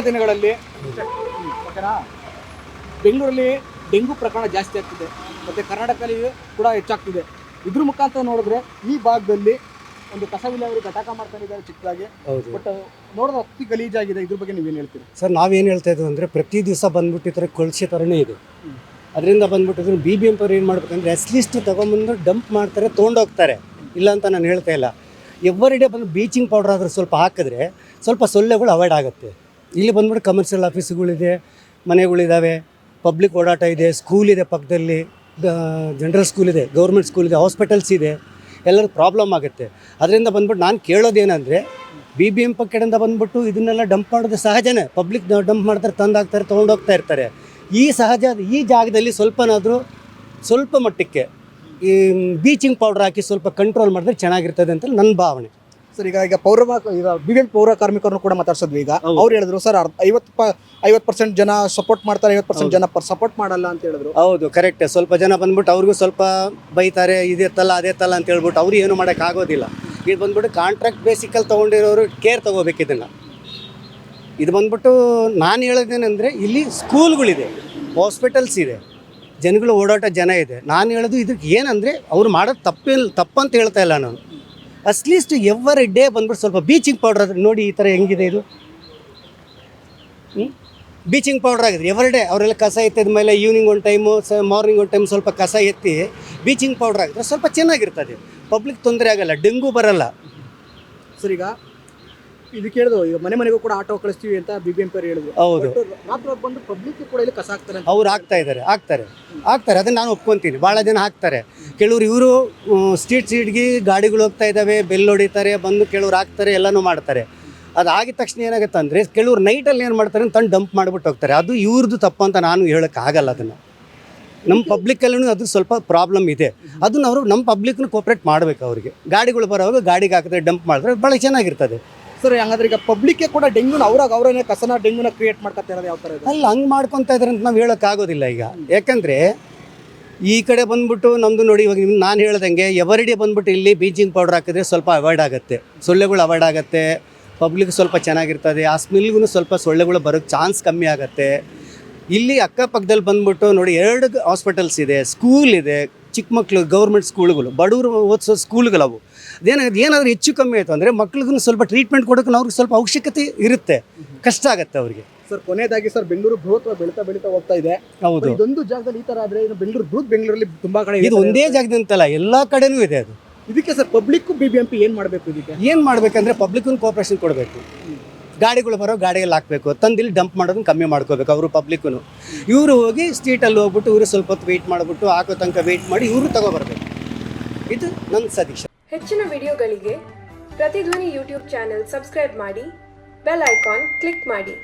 ದಿನಗಳಲ್ಲಿ ಓಕೆನಾ? ಬೆಂಗಳೂರಲ್ಲಿ ಡೆಂಗು ಪ್ರಕರಣ ಜಾಸ್ತಿ ಆಗ್ತಿದೆ. ಮತ್ತು ಕರ್ನಾಟಕದಲ್ಲಿ ಕೂಡ ಹೆಚ್ಚಾಗ್ತಿದೆ. ಇದ್ರ ಮುಖಾಂತರ ನೋಡಿದ್ರೆ ಈ ಭಾಗದಲ್ಲಿ ಒಂದು ಕಸ ವಿಲೇವಾರಿ ಘಟಕ ಮಾಡ್ಕೊಂಡಿದ್ದಾರೆ ಚಿಕ್ಕದಾಗಿ. ಹೌದು. ಬಟ್ ನೋಡೋದು ಅತಿ ಗಲೀಜಾಗಿದೆ. ಇದ್ರ ಬಗ್ಗೆ ನೀವೇನು ಹೇಳ್ತೀರಿ? ಸರ್ ನಾವೇನು ಹೇಳ್ತಾ ಇದ್ದೀವಿ ಅಂದರೆ ಪ್ರತಿ ದಿವಸ ಬಂದ್ಬಿಟ್ಟು ಈ ಥರ ಥರನೇ ಇದೆ ಅದರಿಂದ ಬಂದ್ಬಿಟ್ಟು ಇದನ್ನು ಬಿ ಬಿ ಎಂ ಅವ್ರು ಏನು ಮಾಡ್ಬೇಕಂದ್ರೆ ಅಟ್ಲೀಸ್ಟ್ ತೊಗೊಂಬಂದು ಡಂಪ್ ಮಾಡ್ತಾರೆ ತೊಗೊಂಡೋಗ್ತಾರೆ. ಇಲ್ಲ ಅಂತ ನಾನು ಹೇಳ್ತಾ ಇಲ್ಲ. ಎವ್ರಿ ಡೇ ಬಂದು ಬೀಚಿಂಗ್ ಪೌಡರ್ ಆದರೂ ಸ್ವಲ್ಪ ಹಾಕಿದ್ರೆ ಸ್ವಲ್ಪ ಸೊಳ್ಳೆಗಳು ಅವಾಯ್ಡ್ ಆಗುತ್ತೆ. ಇಲ್ಲಿ ಬಂದ್ಬಿಟ್ಟು ಕಮರ್ಷಿಯಲ್ ಆಫೀಸ್ಗಳಿದೆ ಮನೆಗಳಿದ್ದಾವೆ ಪಬ್ಲಿಕ್ ಓಡಾಟ ಇದೆ ಸ್ಕೂಲ್ ಇದೆ ಪಕ್ಕದಲ್ಲಿ ಜನರಲ್ ಸ್ಕೂಲ್ ಇದೆ ಗೌರ್ಮೆಂಟ್ ಸ್ಕೂಲ್ ಇದೆ ಹಾಸ್ಪಿಟಲ್ಸ್ ಇದೆ, ಎಲ್ಲರೂ ಪ್ರಾಬ್ಲಮ್ ಆಗುತ್ತೆ. ಅದರಿಂದ ಬಂದ್ಬಿಟ್ಟು ನಾನು ಕೇಳೋದೇನೆಂದರೆ ಬಿ ಬಿ ಎಂ ಕಡೆಯಿಂದ ಬಂದ್ಬಿಟ್ಟು ಇದನ್ನೆಲ್ಲ ಡಂಪ್ ಮಾಡೋದು ಸಹಜನೇ. ಪಬ್ಲಿಕ್ ಡಂಪ್ ಮಾಡ್ತಾರೆ ತಂದಾಗ್ತಾರೆ ತೊಗೊಂಡೋಗ್ತಾ ಇರ್ತಾರೆ. ಈ ಸಹಜ, ಈ ಜಾಗದಲ್ಲಿ ಸ್ವಲ್ಪನಾದರೂ ಸ್ವಲ್ಪ ಮಟ್ಟಕ್ಕೆ ಈ ಬೀಚಿಂಗ್ ಪೌಡರ್ ಹಾಕಿ ಸ್ವಲ್ಪ ಕಂಟ್ರೋಲ್ ಮಾಡಿದ್ರೆ ಚೆನ್ನಾಗಿರ್ತದೆ ಅಂತ ನನ್ನ ಭಾವನೆ. ಸರ್ ಈಗ ಈಗ ಪೌರ ಈಗ ಬಿ ಪೌರ ಕಾರ್ಮಿಕರನ್ನು ಕೂಡ ಮಾತಾಡ್ಸಿದ್ವಿ. ಈಗ. ಅವ್ರು ಹೇಳಿದ್ರು ಸರ್ ಐವತ್ತು ಪ ಐವತ್ತು ಪರ್ಸೆಂಟ್ ಜನ ಸಪೋರ್ಟ್ ಮಾಡ್ತಾರೆ ಐವತ್ತು ಪರ್ಸೆಂಟ್ ಜನ ಸಪೋರ್ಟ್ ಮಾಡಲ್ಲ ಅಂತ ಹೇಳಿದ್ರು. ಹೌದು ಕರೆಕ್ಟ್ ಸ್ವಲ್ಪ ಜನ ಬಂದ್ಬಿಟ್ಟು ಅವ್ರಿಗೂ ಸ್ವಲ್ಪ ಬೈತಾರೆ ಇದೇ ತಲ್ಲ ಅದೇ ತಲ್ಲ ಅಂತ ಹೇಳ್ಬಿಟ್ಟು ಅವ್ರು ಏನು ಮಾಡೋಕ್ಕಾಗೋದಿಲ್ಲ ಇದು ಬಂದ್ಬಿಟ್ಟು ಕಾಂಟ್ರಾಕ್ಟ್ ಬೇಸಿಕಲ್ಲಿ ತೊಗೊಂಡಿರೋರು ಕೇರ್ ತೊಗೋಬೇಕು ಇದನ್ನು. ಇದು ಬಂದ್ಬಿಟ್ಟು ನಾನು ಹೇಳೋದೇನೆಂದರೆ ಇಲ್ಲಿ ಸ್ಕೂಲ್ಗಳಿದೆ ಹಾಸ್ಪಿಟಲ್ಸ್ ಇದೆ ಜನಗಳು ಓಡಾಟ ಜನ ಇದೆ. ನಾನು ಹೇಳೋದು ಇದಕ್ಕೆ ಏನಂದರೆ ಅವ್ರು ಮಾಡೋದು ತಪ್ಪಿಲ್ಲ ತಪ್ಪಂತ ಹೇಳ್ತಾ ಇಲ್ಲ ನಾನು. ಅಟ್ಲೀಸ್ಟ್ ಎವ್ರಿ ಡೇ ಬಂದ್ಬಿಟ್ಟು ಸ್ವಲ್ಪ ಬೀಚಿಂಗ್ ಪೌಡರ್ ನೋಡಿ ಈ ಥರ ಹೆಂಗಿದೆ ಇದು. ಬೀಚಿಂಗ್ ಪೌಡರ್ ಆಗಿದೆ. ಎವ್ರಿ ಡೇ ಅವರೆಲ್ಲ ಕಸ ಎತ್ತಿದ ಮೇಲೆ ಈವ್ನಿಂಗ್ ಒಂದು ಟೈಮು ಸ ಮಾರ್ನಿಂಗ್ ಒಂದು ಟೈಮ್ ಸ್ವಲ್ಪ ಕಸ ಎತ್ತಿ ಬೀಚಿಂಗ್ ಪೌಡರ್ ಆಗಿದ್ರೆ ಸ್ವಲ್ಪ ಚೆನ್ನಾಗಿರ್ತದೆ. ಪಬ್ಲಿಕ್ ತೊಂದರೆ ಆಗೋಲ್ಲ, ಡೆಂಗೂ ಬರಲ್ಲ. ಸರಿಗಾ? ಇದು ಕೇಳಿದ್ರು ಈಗ ಮನೆ ಮನೆಗೂ ಕೂಡ ಆಟೋ ಕಳಿಸ್ತೀವಿ ಅಂತ ಬಿ ಬಿ ಎಂ ಪಿ ಹೇಳಿದ್ರು. ಹೌದು. ರಾತ್ರಿ ಹೊತ್ತು ಬಂದು ಪಬ್ಲಿಕ್ ಕೂಡ ಇಲ್ಲಿ ಕಸ ಹಾಕ್ತಾರೆ ಅಂತ ಅವ್ರು ಆಗ್ತಾ ಇದ್ದಾರೆ ಆಗ್ತಾರೆ ಆಗ್ತಾರೆ ಅದನ್ನು ನಾನು ಒಪ್ಕೊಂತೀನಿ. ಭಾಳ ಜನ ಹಾಕ್ತಾರೆ. ಕೆಲವ್ರು ಇವರು ಸ್ಟ್ರೀಟ್ ಸೀಟ್ಗೆ ಗಾಡಿಗಳು ಹೋಗ್ತಾ ಇದ್ದಾವೆ ಬೆಲ್ ಹೊಡಿತಾರೆ ಬಂದು ಕೆಲವ್ರು ಹಾಕ್ತಾರೆ ಎಲ್ಲನೂ ಮಾಡ್ತಾರೆ. ಅದು ಆಗಿದ ತಕ್ಷಣ ಏನಾಗುತ್ತೆ ಅಂದರೆ ಕೆಲವ್ರು ನೈಟಲ್ಲಿ ಏನು ಮಾಡ್ತಾರೆ ತಂದು ಡಂಪ್ ಮಾಡಿಬಿಟ್ಟು ಹೋಗ್ತಾರೆ. ಅದು ಇವ್ರದ್ದು ತಪ್ಪು ಅಂತ ನಾನು ಹೇಳೋಕ್ಕಾಗಲ್ಲ ಅದನ್ನು. ನಮ್ಮ ಪಬ್ಲಿಕ್ಕಲ್ಲೂ ಅದು ಸ್ವಲ್ಪ ಪ್ರಾಬ್ಲಮ್ ಇದೆ. ಅದನ್ನ ಅವರು ನಮ್ಮ ಪಬ್ಲಿಕ್ನ ಕೋಪ್ರೇಟ್ ಮಾಡಬೇಕು ಅವರಿಗೆ. ಗಾಡಿಗಳು ಬರೋವಾಗ ಗಾಡಿಗೆ ಹಾಕಿದ್ರೆ ಡಂಪ್ ಮಾಡಿದ್ರೆ ಭಾಳ ಚೆನ್ನಾಗಿರ್ತದೆ. ಸರ್, ಹಂಗಾದ್ರೆ ಈಗ ಪಬ್ಲಿಕ್ ಕೂಡ ಡೆಂಗ್ಯೂನ ಅವ್ರಾಗ ಅವರೇ ಕಸನ ಡೆಂಗ್ಯೂನ ಕ್ರಿಯೇಟ್ ಮಾಡ್ಕೊತಾ ಯಾವ ತರ ಇದೆ? ಅಲ್ಲ, ಹಂಗೆ ಮಾಡ್ಕೊತಾ ಇದ್ದಾರೆ ಅಂತ ನಾವು ಹೇಳೋಕ್ಕಾಗೋದಿಲ್ಲ ಈಗ. ಯಾಕಂದರೆ ಈ ಕಡೆ ಬಂದ್ಬಿಟ್ಟು ನಮ್ಮದು ನೋಡಿ ಇವಾಗ ನಿಮ್ಗೆ ನಾನು ಹೇಳ್ದಂಗೆ ಎವರಿಡೇ ಬಂದ್ಬಿಟ್ಟು ಇಲ್ಲಿ ಬೀಚಿಂಗ್ ಪೌಡರ್ ಹಾಕಿದ್ರೆ ಸ್ವಲ್ಪ ಅವಾಯ್ಡ್ ಆಗುತ್ತೆ. ಸೊಳ್ಳೆಗಳು ಅವಾಯ್ಡ್ ಆಗುತ್ತೆ. ಪಬ್ಲಿಕ್ ಸ್ವಲ್ಪ ಚೆನ್ನಾಗಿರ್ತದೆ. ಆ ಸ್ಮೆಲ್ಗೂ ಸ್ವಲ್ಪ ಸೊಳ್ಳೆಗಳು ಬರೋಕ್ಕೆ ಚಾನ್ಸ್ ಕಮ್ಮಿ ಆಗುತ್ತೆ. ಇಲ್ಲಿ ಅಕ್ಕಪಕ್ಕದಲ್ಲಿ ಬಂದ್ಬಿಟ್ಟು ನೋಡಿ ಎರಡು ಹಾಸ್ಪಿಟಲ್ಸ್ ಇದೆ ಸ್ಕೂಲ್ ಇದೆ ಚಿಕ್ಕ ಮಕ್ಕಳು ಗೌರ್ಮೆಂಟ್ ಸ್ಕೂಲ್ಗಳು ಬಡವರು ಓದಿಸೋ ಸ್ಕೂಲ್ಗಳವು ಅದೇನಾಗುತ್ತೆ ಏನಾದರೂ ಹೆಚ್ಚು ಕಮ್ಮಿ ಆಯಿತು ಅಂದರೆ ಮಕ್ಳಿಗೂ ಸ್ವಲ್ಪ ಟ್ರೀಟ್ಮೆಂಟ್ ಕೊಡೋಕೆ ಅವ್ರಿಗೆ ಸ್ವಲ್ಪ ಅವಶ್ಯಕತೆ ಇರುತ್ತೆ ಕಷ್ಟ ಆಗುತ್ತೆ ಅವರಿಗೆ. ಸರ್ ಕೊನೆಯದಾಗಿ ಸರ್ ಬೆಂಗಳೂರು ಬೃಹತ್ ಬೆಳೀತಾ ಬೆಳೀತಾ ಹೋಗ್ತಾ ಇದೆ. ಹೌದು. ಇದೊಂದು ಜಾಗದಲ್ಲಿ ಈ ಥರ ಆದರೆ ಇನ್ನು ಬೆಂಗಳೂರು ಬೃಹತ್ ಬೆಂಗಳೂರಲ್ಲಿ ತುಂಬ ಕಡೆ ಇದೆ. ಒಂದೇ ಜಾಗದಂತಲ್ಲ ಎಲ್ಲ ಕಡೆನೂ ಇದೆ ಅದು. ಇದಕ್ಕೆ sir public B B M P ಏನು ಮಾಡಬೇಕು ಇದಕ್ಕೆ? ಏನು ಮಾಡಬೇಕಂದ್ರೆ ಪಬ್ಲಿಕ್ನ ಕೋಆಪ್ರೇಷನ್ ಕೊಡಬೇಕು. ಗಾಡಿಗಳು ಬರೋ ಗಾಡಿಯಲ್ಲಿ ಹಾಕಬೇಕು. ತಂದಿಲ್ಲಿ ಡಂಪ್ ಮಾಡೋದನ್ನ ಕಮ್ಮಿ ಮಾಡ್ಕೋಬೇಕು ಅವರು ಪಬ್ಲಿಕ್ಕು ಇವರು ಹೋಗಿ ಸ್ಟ್ರೀಟಲ್ಲಿ ಹೋಗ್ಬಿಟ್ಟು ಇವರು ಸ್ವಲ್ಪ ಹೊತ್ತು ವೆಯ್ಟ್ ಮಾಡಿಬಿಟ್ಟು ಹಾಕೋ ತನಕ ವೆಯ್ಟ್ ಮಾಡಿ ಇವರು ತಗೊಬರ್ಬೇಕು. ಇದು ನನ್ನ ಸಜೆಷನ್ ಹೆಚ್ಚಿನ ವಿಡಿಯೋಗಳಿಗೆ ಪ್ರತಿಧ್ವನಿ ಯೂಟ್ಯೂಬ್ ಚಾನೆಲ್ ಸಬ್ಸ್ಕ್ರೈಬ್ ಮಾಡಿ ಬೆಲ್ ಐಕಾನ್ ಕ್ಲಿಕ್ ಮಾಡಿ.